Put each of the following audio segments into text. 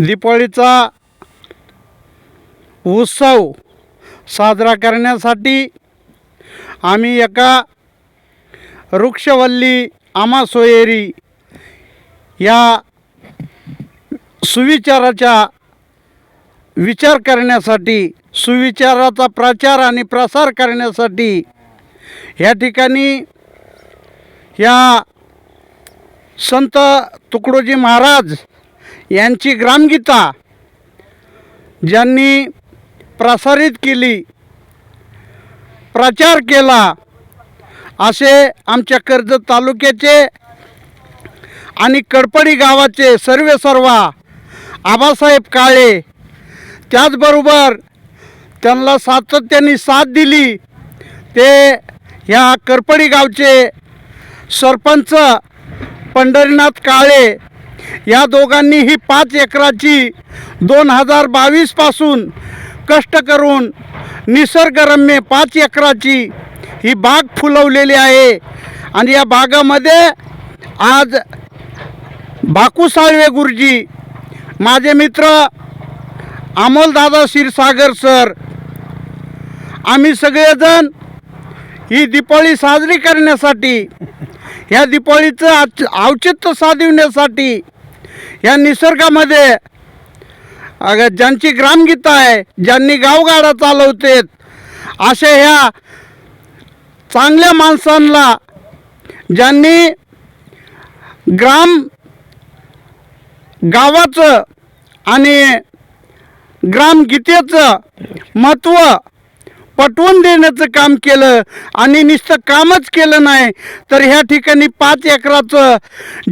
दीपावलीचा उत्सव साजरा करण्यासाठी आम्ही एका वृक्षवल्ली आमासोयेरी या सुविचाराच्या विचार करण्यासाठी सुविचाराचा प्रचार आणि प्रसार करण्यासाठी या ठिकाणी या संत तुकडोजी महाराज यांची ग्रामगीता ज्यांनी प्रसारित केली प्रचार केला असे आमच्या कर्जत तालुक्याचे आणि कडपडी गावाचे सर्वे सर्वा आबासाहेब काळे त्याचबरोबर त्यांना सातत्याने साथ दिली. ते ह्या करपडी गावचे सरपंच पंढरीनाथ काळे या दोघांनी ही पाच एकराची दोन हजार बावीसपासून कष्ट करून निसर्गरम्य पाच एकराची ही बाग फुलवलेली आहे. आणि या बागामध्ये आज बाकू साळवे गुरुजी माझे मित्र अमोलदादा क्षीरसागर सर आम्ही सगळेजण ही दीपावली साजरी करण्यासाठी ह्या दीपावलीचं आच- औचित्य साधविण्यासाठी या निसर्गामध्ये अग ज्यांची ग्रामगीता आहे ज्यांनी गावगाडा चालवतेत अशा ह्या चांगल्या माणसांना ज्यांनी ग्राम गावाचं आणि ग्रामगीतेचं महत्त्व पटवून देण्याचं काम केलं आणि नुसतं कामच केलं नाही तर ह्या ठिकाणी पाच एकराचं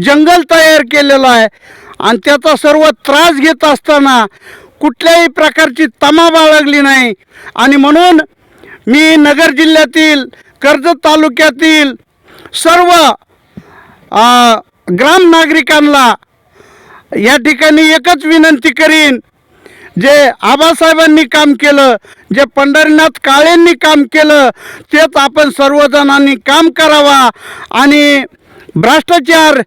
जंगल तयार केलेलं आहे. आणि त्याचा सर्व त्रास घेत असताना कुठल्याही प्रकारची तमा बाळगली नाही. आणि म्हणून मी नगर जिल्ह्यातील कर्जत तालुक्यातील सर्व ग्राम नागरिकांना या ठिकाणी एकच विनंती करीन जे आबासाहेबांनी काम केलं जे पंढरीनाथ काळेंनी काम केलं तेच आपण सर्वजणांनी काम करावा आणि भ्रष्टाचार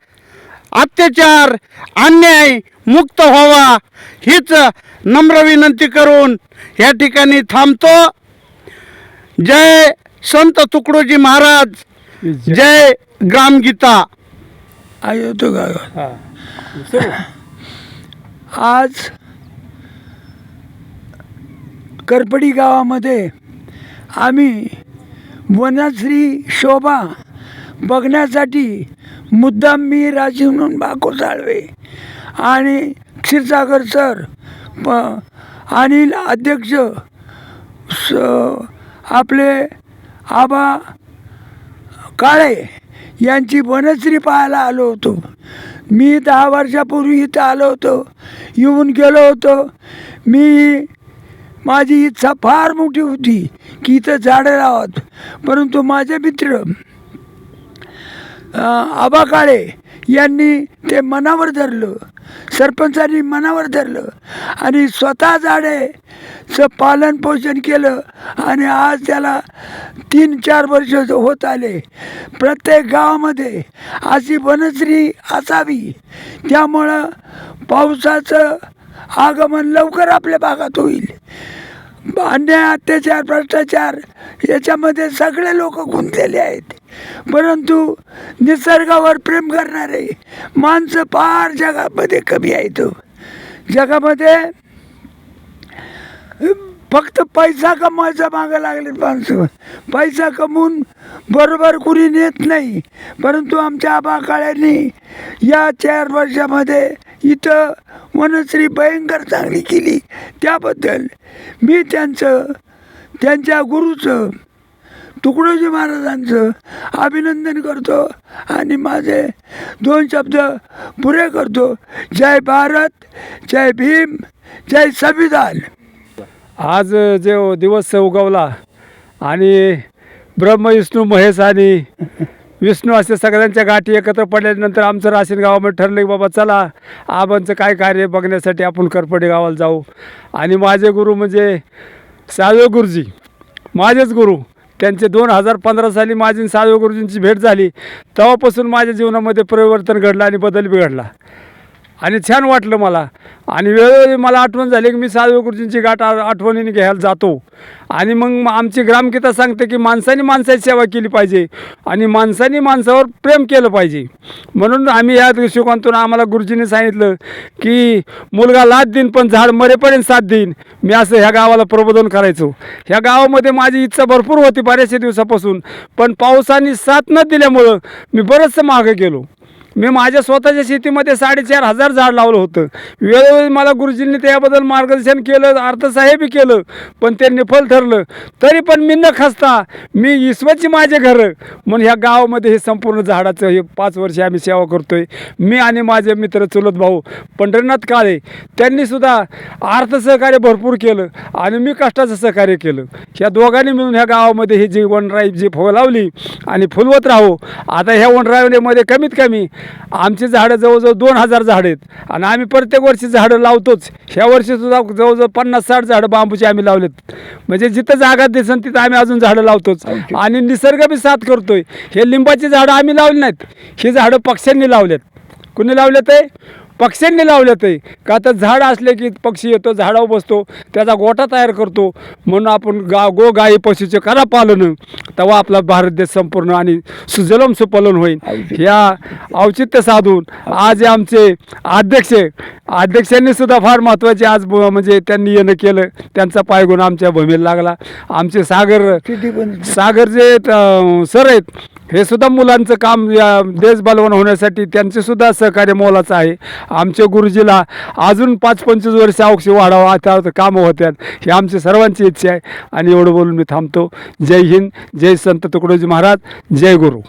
अत्याचार अन्याय मुक्त व्हावा हीच नम्र विनंती करून या ठिकाणी थांबतो. जय संत तुकडोजी महाराज जय ग्रामगीता आ येतो का आज करपडी गावामध्ये आम्ही वनश्री शोभा बघण्यासाठी मुद्दाम मी राजीव म्हणून बाको साळवे आणि क्षीरसागर सर प अनिल अध्यक्ष स आपले आबा काळे यांची वनश्री पाहायला आलो होतो. मी दहा वर्षापूर्वी इथं आलो होतो. येऊन गेलो होतो. मी माझी इच्छा फार मोठी होती की इथं झाडं लावत. परंतु माझे मित्र आबा काळे यांनी ते मनावर धरलं. सरपंचांनी मनावर धरलं. आणि स्वतः झाडेचं पालन पोषण केलं. आणि आज त्याला तीन चार वर्ष होत आले. प्रत्येक गावामध्ये अशी वनश्री असावी. त्यामुळं पावसाचं आगमन लवकर आपल्या भागात होईल. अन्याय अत्याचार भ्रष्टाचार याच्यामध्ये सगळे लोक गुंतलेले आहेत. परंतु निसर्गावर प्रेम करणारे माणसं फार जगामध्ये कमी आहेत हो. जगामध्ये फक्त पैसा कमवायचा मागं लागले माणसं. पैसा कमवून बरोबर कुणी नेत नाही. परंतु आमच्या आबाकाळ्यांनी या चार वर्षामध्ये इथं वनश्री भयंकर चांगली केली. त्याबद्दल मी त्यांचं त्यांच्या गुरुचं तुकडोजी महाराजांचं अभिनंदन करतो आणि माझे दोन शब्द पुरे करतो. जय भारत जय भीम जय संविधान. आज जो दिवस उगवला आणि ब्रह्म विष्णू महेश आणि विष्णू असे सगळ्यांच्या गाठी एकत्र पडल्यानंतर आमचं राशीन गावामध्ये ठरलं की बाबा चला आबांचं काय कार्य बघण्यासाठी आपण करपडे गावाला जाऊ. आणि माझे गुरु म्हणजे साळवे गुरुजी. माझेच गुरु. त्यांचे दोन हजार पंधरा साली माझी आणि साळवे गुरुजींची भेट झाली. तेव्हापासून माझ्या जीवनामध्ये परिवर्तन घडलं आणि बदल बिघडला. आणि छान वाटलं मला. आणि वेळोवेळी मला आठवण झाली की मी साधू गुरुजींची गाठ आठवणीने घ्यायला जातो. आणि मग आमची ग्रामगीता सांगते की माणसाने माणसाची सेवा केली पाहिजे आणि माणसाने माणसावर प्रेम केलं पाहिजे. म्हणून आम्ही या दृष्टिकोनातून आम्हाला गुरुजींनी सांगितलं की मुलगा लाद देईन पण झाड मरेपर्यंत साथ देईन. मी असं ह्या गावाला प्रबोधन करायचो. ह्या गावामध्ये माझी इच्छा भरपूर होती बऱ्याचशा दिवसापासून. पण पावसाने साथ न दिल्यामुळं मी बरंचसं मागं गेलो. मी माझ्या स्वतःच्या शेतीमध्ये साडेचार हजार झाड लावलं होतं. वेळोवेळी मला गुरुजींनी त्याबद्दल मार्गदर्शन केलं अर्थसाहेबही केलं पण ते निफल ठरलं. तरी पण मी न खसता मी ईश्वरची माझे घरं. म्हणून ह्या गावामध्ये हे संपूर्ण झाडाचं हे पाच वर्ष आम्ही सेवा करतो आहे मी आणि माझे मित्र चुलत भाऊ पंढरीनाथ काळे त्यांनीसुद्धा अर्थसहकार्य भरपूर केलं आणि मी कष्टाचं सहकार्य केलं. ह्या दोघांनी मिळून ह्या गावामध्ये ही जी वनराई जी फुलं लावली आणि फुलवत राहू आता ह्या वनराईमध्ये कमीत कमी आमची झाडं जवळजवळ दोन हजार झाडं आहेत. आणि आम्ही प्रत्येक वर्षी झाडं लावतोच. ह्या वर्षीसुद्धा जवळजवळ पन्नास साठ झाडं बांबूची आम्ही लावलेत. म्हणजे जिथं जागा दिसन तिथं आम्ही अजून झाडं लावतोच. आणि निसर्ग बी साथ करतोय. हे लिंबाची झाडं आम्ही लावली नाहीत. ही झाडं पक्ष्यांनी लावलेत. कुणी लावलेत आहे पक्ष्यांनी लावलं ते. का तर झाड असले की पक्षी येतो झाडावर बसतो त्याचा गोठा तयार करतो. म्हणून आपण गा गो गाई पशूचे करा पालन. तेव्हा आपला भारत देश संपूर्ण आणि सुजलम सुपलन होईल. ह्या औचित्य साधून आज आमचे अध्यक्ष अध्यक्षांनी सुद्धा फार महत्त्वाचे आज म्हणजे त्यांनी येणं केलं. त्यांचा पायगुण आमच्या भूमीला लागला. आमचे सागर सागर जे सर आहेत हे सुद्धा मुलांचं काम या देश बलवान होण्यासाठी त्यांचे सुद्धा सहकार्य मोलाचं आहे. आमच्या गुरुजीला अजून पाच पंचवीस वर्ष औक्षी वाढावा आता कामं होत्यात. ही आमची सर्वांची इच्छा आहे. आणि एवढं बोलून मी थांबतो. जय हिंद जय संत तुकडोजी महाराज जय गुरु.